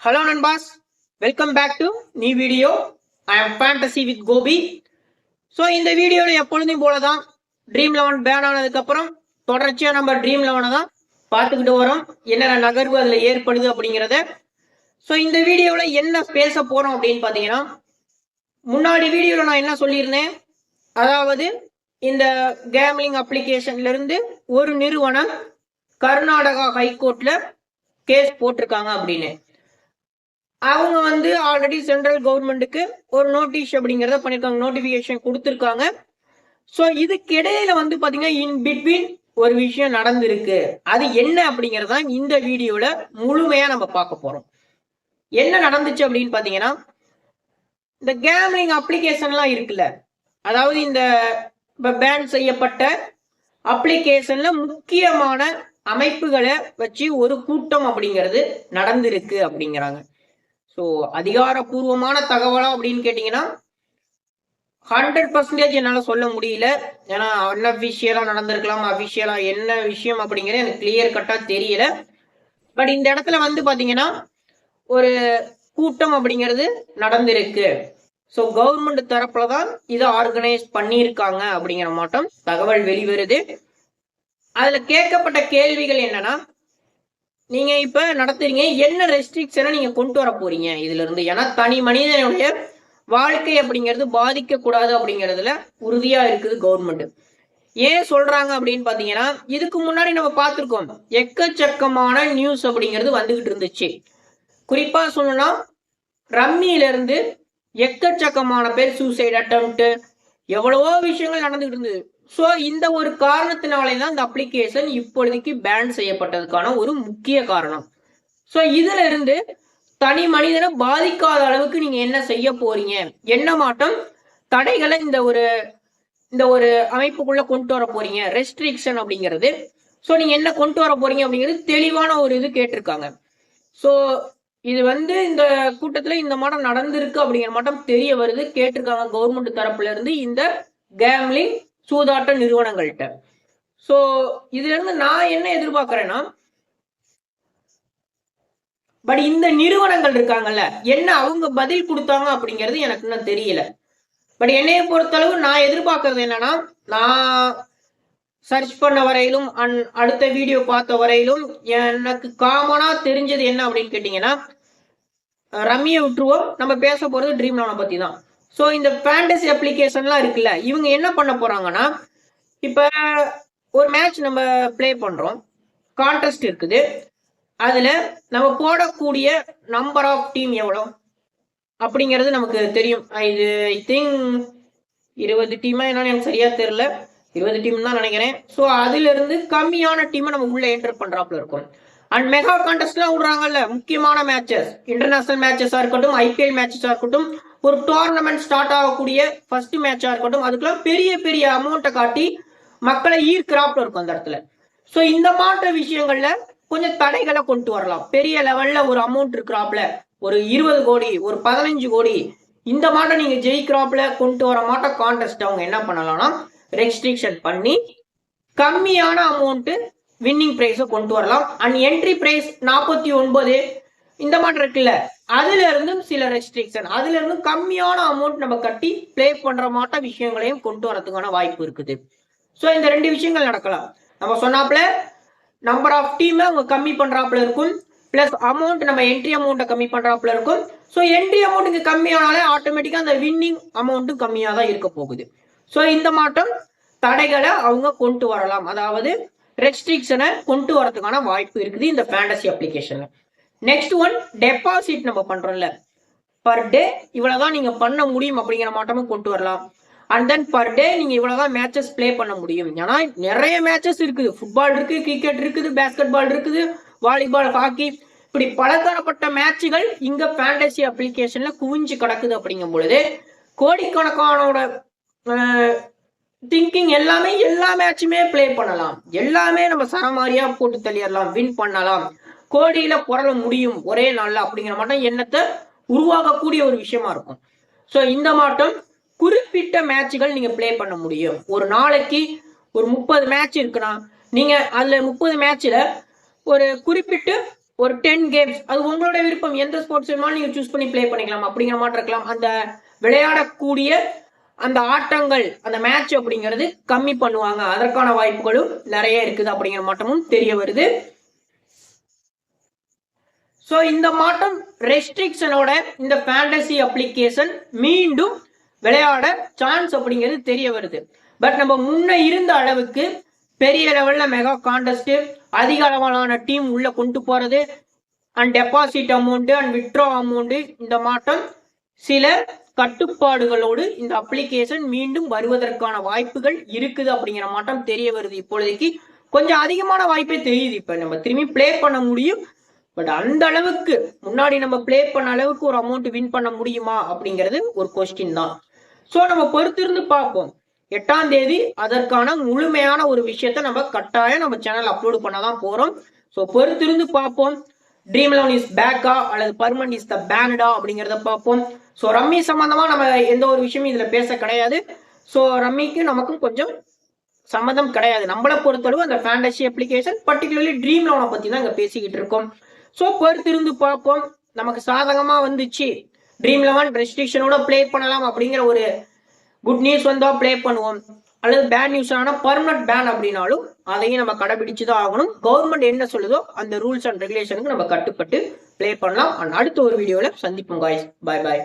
Hello நண்பாஸ் welcome back to நீ video I'm fantasy with Gopi so இந்த வீடியோவில் எப்பொழுதும் போல தான் ட்ரீம் லெவன் பேன் ஆனதுக்கப்புறம் தொடர்ச்சியாக நம்ம ட்ரீம் லெவனை தான் பார்த்துக்கிட்டு வரோம். என்னென்ன நகர்வு அதில் ஏற்படுது அப்படிங்கிறத. ஸோ இந்த வீடியோவில் என்ன பேச போகிறோம் அப்படின்னு பார்த்தீங்கன்னா முன்னாடி வீடியோவில் நான் என்ன சொல்லியிருந்தேன்? அதாவது இந்த கேம்லிங் அப்ளிகேஷன்லேருந்து ஒரு நிறுவனம் கர்நாடகா ஹைகோர்ட்டில் கேஸ் போட்டிருக்காங்க அப்படின்னு. அவங்க வந்து ஆல்ரெடி சென்ட்ரல் கவர்மெண்ட்டுக்கு ஒரு நோட்டீஸ் அப்படிங்கிறத பண்ணியிருக்காங்க நோட்டிஃபிகேஷன் கொடுத்துருக்காங்க. ஸோ இதுக்கு இடையில வந்து பார்த்தீங்கன்னா இன் பிட்வீன் ஒரு விஷயம் நடந்திருக்கு. அது என்ன அப்படிங்கிறது தான் இந்த வீடியோவில் முழுமையாக நம்ம பார்க்க போகிறோம் என்ன நடந்துச்சு அப்படின்னு பார்த்தீங்கன்னா இந்த கேம்லிங் அப்ளிகேஷன்லாம் இருக்குல்ல. அதாவது இந்த பேன் செய்யப்பட்ட அப்ளிகேஷன்ல முக்கியமான அமைப்புகளை வச்சு ஒரு கூட்டம் அப்படிங்கிறது நடந்திருக்கு அப்படிங்கிறாங்க. ஸோ அதிகாரப்பூர்வமான தகவலா அப்படின்னு கேட்டிங்கன்னா ஹண்ட்ரட் பர்சன்டேஜ் என்னால் சொல்ல முடியல. ஏன்னா அன்அஃபிஷியலாக நடந்திருக்கலாம் அஃபிஷியலாக என்ன விஷயம் அப்படிங்கிறது எனக்கு கிளியர் கட்டாக தெரியல. பட் இந்த இடத்துல வந்து பார்த்தீங்கன்னா ஒரு கூட்டம் அப்படிங்கிறது நடந்திருக்கு. ஸோ கவர்மெண்ட் தரப்புல தான் இதை ஆர்கனைஸ் பண்ணியிருக்காங்க அப்படிங்கிற மாட்டம் தகவல் வெளிவருது. அதில் கேட்கப்பட்ட கேள்விகள் என்னன்னா நீங்க இப்ப நடத்துறீங்க என்ன ரெஸ்ட்ரிக்ஷனை நீங்க கொண்டு வர போறீங்க இதுல இருந்து ஏன்னா தனி மனிதனுடைய வாழ்க்கை அப்படிங்கிறது பாதிக்க கூடாது அப்படிங்கிறதுல உறுதியா இருக்குது கவர்மெண்ட் ஏன் சொல்றாங்க அப்படின்னு பாத்தீங்கன்னா இதுக்கு முன்னாடி நம்ம பார்த்துருக்கோம் எக்கச்சக்கமான நியூஸ் அப்படிங்கிறது வந்துகிட்டு இருந்துச்சு. குறிப்பா சொல்லணும்னா ரம்மியில இருந்து எக்கச்சக்கமான பேர் சூசைட் அட்டம்ப்ட் எவ்வளவோ விஷயங்கள் நடந்துகிட்டு இருந்தது. ஸோ இந்த ஒரு காரணத்தினாலே தான் இந்த அப்ளிகேஷன் இப்பொழுதைக்கு பேன் செய்யப்பட்டதுக்கான ஒரு முக்கிய காரணம். ஸோ இதுல இருந்து தனி மனிதனை பாதிக்காத அளவுக்கு நீங்க என்ன செய்ய போறீங்க? என்ன மாட்டம் தடைகளை இந்த ஒரு இந்த ஒரு அமைப்புக்குள்ள கொண்டு வர போறீங்க. ரெஸ்ட்ரிக்ஷன் அப்படிங்கிறது. ஸோ நீங்க என்ன கொண்டு வர போறீங்க அப்படிங்கிறது தெளிவான ஒரு இது கேட்டிருக்காங்க. ஸோ இது வந்து இந்த கூட்டத்துல இந்த மாட்டம் நடந்திருக்கு அப்படிங்கிற மாட்டம் தெரிய வருது. கேட்டிருக்காங்க கவர்மெண்ட் தரப்புல இருந்து இந்த கேம்லிங் சூதாட்ட நிறுவனங்கள்கிட்ட. ஸோ இதுல இருந்து நான் என்ன எதிர்பார்க்கிறேன்னா பட் இந்த நிறுவனங்கள் இருக்காங்கல்ல என்ன அவங்க பதில் கொடுத்தாங்க அப்படிங்கிறது எனக்கு இன்னும் தெரியல. பட் என்னைய பொறுத்தளவு நான் எதிர்பார்க்கறது என்னன்னா நான் சர்ச் பண்ண வரையிலும் அன் அடுத்த வீடியோ பார்த்த வரையிலும் எனக்கு காமனா தெரிஞ்சது என்ன அப்படின்னு கேட்டீங்கன்னா ரம்மியை விட்டுருவோம். நம்ம பேச போறது ட்ரீம் லோனை பத்தி தான் ஸோ இந்த ஃபேண்டசி அப்ளிகேஷன்லாம் இருக்குல்ல இவங்க என்ன பண்ண போறாங்கன்னா இப்போ ஒரு மேட்ச் நம்ம ப்ளே பண்றோம். கான்டெஸ்ட் இருக்குது. அதில் நம்ம போடக்கூடிய நம்பர் ஆஃப் டீம் எவ்வளோ? அப்படிங்கிறது நமக்கு தெரியும். இது ஐ திங்க் இருபது டீமா என்னன்னு எனக்கு சரியா தெரியல. இருபது டீம் தான் நினைக்கிறேன். ஸோ அதுல இருந்து கம்மியான டீமை நம்ம உள்ள என்டர் பண்றாப்புல இருக்கும். அண்ட் மெகா கான்டெஸ்ட்லாம் விடுறாங்கல்ல முக்கியமான மேட்சஸ் இன்டர்நேஷனல் மேட்சஸாக இருக்கட்டும் ஐபிஎல் மேட்சஸாக இருக்கட்டும் ஒரு டோர்னமெண்ட் ஸ்டார்ட் ஆகக்கூடிய ஃபர்ஸ்ட் மேட்சாக இருக்கட்டும் அதுக்கெல்லாம் பெரிய பெரிய அமௌண்ட்டை காட்டி மக்களை ஈர்க்கிறாப்ல இருக்கும் அந்த இடத்துல. ஸோ இந்த மாற்ற விஷயங்கள்ல கொஞ்சம் தடைகளை கொண்டு வரலாம். பெரிய லெவல்ல ஒரு அமௌண்ட் இருக்கிறாப்ல ஒரு இருபது கோடி ஒரு பதினஞ்சு கோடி இந்த மாட்டம் நீங்க ஜெயிக்கிறாப்ல கொண்டு வர மாட்ட கான்டெஸ்ட் அவங்க என்ன பண்ணலாம்னா ரெஸ்ட்ரிக்ஷன் பண்ணி கம்மியான அமௌண்ட்டு வின்னிங் ப்ரைஸை கொண்டு வரலாம். அண்ட் என்ட்ரி ப்ரைஸ் நாற்பத்தி ஒன்பது. இந்த மாதிரி இருக்குல்ல. அதுல இருந்தும் சில ரெஸ்ட்ரிக்ஷன் அதுல இருந்தும் கம்மியான அமௌண்ட் நம்ம கட்டி ப்ளே பண்ற மாட்ட விஷயங்களையும் கொண்டு வரதுக்கான வாய்ப்பு இருக்குது. ஸோ இந்த ரெண்டு விஷயங்கள் நடக்கலாம். நம்ம சொன்னாப்புல நம்பர் ஆஃப் டீமை அவங்க கம்மி பண்றாப்புல இருக்கும். பிளஸ் அமௌண்ட் நம்ம என்ட்ரி அமௌண்ட்டை கம்மி பண்றாப்புல இருக்கும். ஸோ என்ட்ரி அமௌண்ட் இங்கே கம்மியானாலே ஆட்டோமேட்டிக்காக அந்த வின்னிங் அமௌண்ட்டும் கம்மியாக தான் இருக்க போகுது. ஸோ இந்த மாற்றம் தடைகளை அவங்க கொண்டு வரலாம். அதாவது ரெஸ்ட்ரிக்ஷனை கொண்டு வரதுக்கான வாய்ப்பு இருக்குது இந்த ஃபேண்டசி அப்ளிகேஷன்ல நெக்ஸ்ட் ஒன் டெபாசிட் நம்ம பண்றோம்ல. பர் டே இவ்வளவுதான் நீங்க பண்ண முடியும் அப்படிங்கிற மாட்டமும் கொண்டு வரலாம். அண்ட் தென் பர் டே நீங்க இவ்வளவுதான் மேட்சஸ் ப்ளே பண்ண முடியும். ஏன்னா நிறைய மேட்சஸ் இருக்குது. ஃபுட்பால் இருக்கு கிரிக்கெட் இருக்குது பேஸ்கெட் பால் இருக்குது வாலிபால் ஹாக்கி இப்படி பலதரப்பட்ட மேட்சுகள் இங்க ஃபேண்டசி அப்ளிகேஷன்ல குவிஞ்சு கிடக்குது அப்படிங்கும் பொழுது கோடிக்கணக்கானோட திங்கிங் எல்லாமே எல்லா மேட்சுமே ப்ளே பண்ணலாம். எல்லாமே நம்ம சரமாரியா போட்டு தள்ளிடலாம் வின் பண்ணலாம். கோடியில புரள முடியும் ஒரே நாள்ல அப்படிங்கிற மாட்டம் எண்ணத்தை உருவாக்கக்கூடிய ஒரு விஷயமா இருக்கும். ஸோ இந்த மாட்டம் குறிப்பிட்ட மேட்சுகள் நீங்க ப்ளே பண்ண முடியும். ஒரு நாளைக்கு ஒரு முப்பது மேட்ச் இருக்குன்னா நீங்க அதுல முப்பது மேட்ச்ல ஒரு குறிப்பிட்டு ஒரு டென் கேம்ஸ் அது உங்களோட விருப்பம். எந்த ஸ்போர்ட்ஸ் வேணுமாலும் நீங்க சூஸ் பண்ணி ப்ளே பண்ணிக்கலாம். அப்படிங்கிற மாதிரி இருக்கலாம். அந்த விளையாடக்கூடிய அந்த ஆட்டங்கள் அந்த மேட்ச் அப்படிங்கிறது கம்மி பண்ணுவாங்க. அதற்கான வாய்ப்புகளும் நிறைய இருக்குது அப்படிங்கிற மாற்றமும் தெரிய வருது. ஸோ இந்த மாட்டம் ரெஸ்ட்ரிக்ஷனோட இந்த ஃபேண்டசி அப்ளிகேஷன் மீண்டும் விளையாட சான்ஸ் அப்படிங்கிறது தெரிய வருது. பட் நம்ம முன்ன இருந்த அளவுக்கு பெரிய லெவல்ல மெகா கான்டெஸ்ட் அதிக அளவிலான டீம் உள்ள கொண்டு போறது and deposit amount and withdraw amount இந்த மாட்டம் சில கட்டுப்பாடுகளோடு இந்த அப்ளிகேஷன் மீண்டும் வருவதற்கான வாய்ப்புகள் இருக்குது அப்படிங்கிற மாட்டம் தெரிய வருது இப்பொழுதைக்கு. கொஞ்சம் அதிகமான வாய்ப்பே தெரியுது இப்ப நம்ம திரும்பி ப்ளே பண்ண முடியும். பட் அந்த அளவுக்கு முன்னாடி நம்ம ப்ளே பண்ண அளவுக்கு ஒரு அமௌண்ட் வின் பண்ண முடியுமா அப்படிங்கிறது ஒரு கொஸ்டின் தான். ஸோ நம்ம பொறுத்திருந்து பார்ப்போம். எட்டாம் தேதி அதற்கான முழுமையான ஒரு விஷயத்த நம்ம கட்டாயம் நம்ம சேனல் அப்லோடு பண்ண தான் போறோம். ஸோ பொறுத்திருந்து பார்ப்போம். ட்ரீம் லெவன் இஸ் பேக்கா அல்லது பர்மன் இஸ் த பேனடா அப்படிங்கிறத பார்ப்போம். ஸோ ரம்மி சம்மந்தமாக நம்ம எந்த ஒரு விஷயமும் இதில் பேச கிடையாது. ஸோ ரம்மிக்கும் நமக்கும் கொஞ்சம் சம்மந்தம் கிடையாது. நம்மளை பொறுத்தளவு அந்த ஃபேண்டசி அப்ளிகேஷன் பர்டிகுலர்லி ட்ரீம் லோனை பற்றி தான் இங்கே பேசிக்கிட்டு இருக்கோம். ஸோ பொறுத்திருந்து பார்ப்போம். நமக்கு சாதகமாக வந்துச்சு. ட்ரீம் லெவன் ரெஸ்ட்ரிக்ஷனோட ப்ளே பண்ணலாம் அப்படிங்கிற ஒரு குட் நியூஸ் வந்தால் ப்ளே பண்ணுவோம். அல்லது பேன் நியூஸ் ஆனா பர்மனன்ட் பேன் அப்படின்னாலும் அதையும் நம்ம கடைபிடிச்சு தான் ஆகணும். கவர்மெண்ட் என்ன சொல்லுதோ அந்த ரூல்ஸ் அண்ட் ரெகுலேஷனுக்கு நம்ம கட்டுப்பட்டு ப்ளே பண்ணலாம். அண்ட் அடுத்த ஒரு வீடியோவில் சந்திப்போம் காய்ஸ் பாய் பாய்